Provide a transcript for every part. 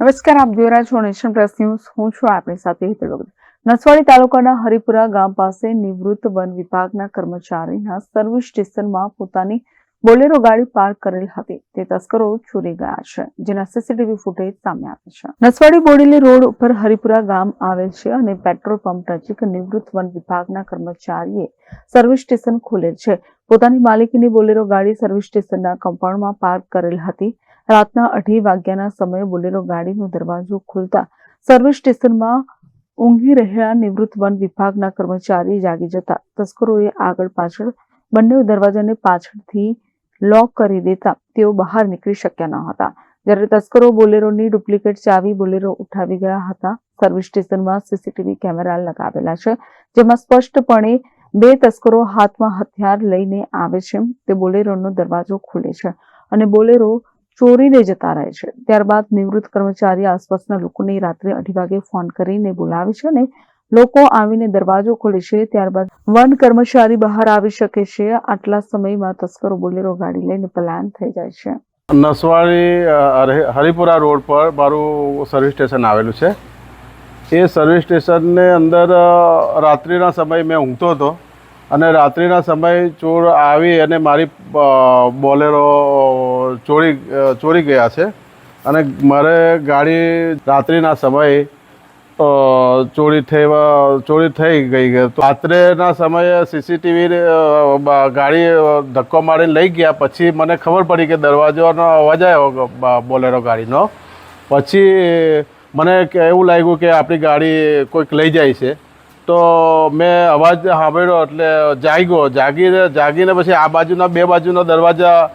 નમસ્કાર, આપ જોઈ રહ્યા છો નેશન પ્રેસ ન્યૂઝ. હું છું આપણી સાથે હિતલ વગર નસવાડી તાલુકાના હરિપુરા ગામ પાસે નિવૃત્ત વન વિભાગના કર્મચારીના સર્વિસ સ્ટેશનમાં પોતાની બોલેરો ગાડી પાર્ક કરેલ હતી. તે તસ્કરો ચોરી ગયા છે, જેના સીસીટીવી ફૂટેજ સામે આવે છે. નસવાડી બોડેલી રોડ ઉપર હરિપુરા ગામ આવેલ છે અને પેટ્રોલ પંપ નજીક નિવૃત્ત વન વિભાગના કર્મચારીએ સર્વિસ સ્ટેશન ખોલેલ છે. પોતાની માલિકીની બોલેરો ગાડી સર્વિસ સ્ટેશનના કમ્પાઉન્ડમાં પાર્ક કરેલ હતી. રાતના અઢી વાગ્યાના સમયે બોલેરો ગાડીનો દરવાજો ખુલતા સર્વિસ સ્ટેશનમાં ઊંઘી રહેલા નિવૃત્ત વન વિભાગના કર્મચારી જાગી જતા. તસ્કરોએ આગળ પાછળ બંને દરવાજાને પાછળથી લોક કરી દેતા તેઓ બહાર નીકળી શક્યા ન હતા. જ્યારે તસ્કરો બોલેરોની ડુપ્લિકેટ ચાવી બોલેરો ઉઠાવી ગયા હતા, સર્વિસ સ્ટેશનમાં સીસીટીવી કેમેરા લગાવેલા છે, જેમાં સ્પષ્ટપણે બે તસ્કરો હાથમાં હથિયાર લઈને આવે છે. તે બોલેરોનો દરવાજો ખોલે છે અને બોલેરો ચોરીને જતા રહે છે. ત્યારબાદ નિવૃત્ત કર્મચારી આસપાસના લોકોને રાત્રે અઢી વાગે ફોન કરીને બોલાવે છે અને લોકો આવીને દરવાજો ખોલે છે. ત્યારબાદ વન કર્મચારી બહાર આવી શકે છે. આટલા સમયમાં તસ્કરો બોલેરો ગાડી લઈને પલાયન થઈ જાય છે. નસવાડી હરિપુરા રોડ પર મારું સર્વિસ સ્ટેશન આવેલું છે. એ સર્વિસ સ્ટેશનની અંદર રાત્રિના સમયે મેં ઊંઘતો હતો. અને રાત્રિના સમયે ચોર આવી અને મારી બોલેરો ચોરી ચોરી ગયા છે. અને મારે ગાડી રાત્રિના સમયે ચોરી થઈ ચોરી થઈ ગઈ. તો રાત્રેના સમયે સીસીટીવી ગાડી ધક્કો મારીને લઈ ગયા. પછી મને ખબર પડી કે દરવાજાનો અવાજ આવ્યો બોલેરો ગાડીનો. પછી મને એવું લાગ્યું કે આપણી ગાડી કોઈક લઈ જાય છે. તો મેં અવાજ સાંભળ્યો એટલે જાગ્યો. જાગીને જાગીને પછી આ બાજુના બે બાજુના દરવાજા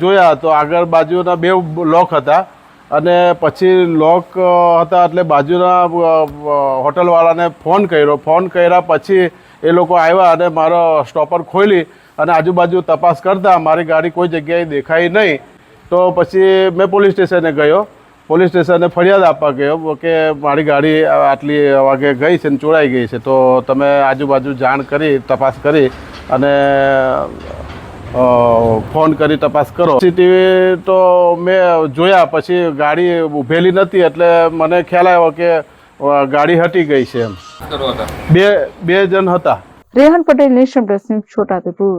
જોયા તો આગળ બાજુના બે લોક હતા. અને પછી લોક હતા એટલે બાજુના હોટલવાળાને ફોન કર્યો. ફોન કર્યા પછી એ લોકો આવ્યા અને મારો સ્ટોપર ખોલી અને આજુબાજુ તપાસ કરતા મારી ગાડી કોઈ જગ્યાએ દેખાઈ નહીં. તો પછી મેં પોલીસ સ્ટેશને ગયો. પોલીસ સ્ટેશને ફરિયાદ આપવા ગયો કે મારી ગાડી આટલી વાગે ગઈ છે ને ચોરાઈ ગઈ છે. તો તમે આજુબાજુ જાણ કરી તપાસ કરી અને ફોન કરી તપાસ કરો. સીસીટીવી તો મેં જોયા પછી ગાડી ઊભેલી નથી એટલે મને ખ્યાલ આવ્યો કે ગાડી હટી ગઈ છે એમ. બે બે જણ હતા. Rehan Patel nation press news Chhotaudepur.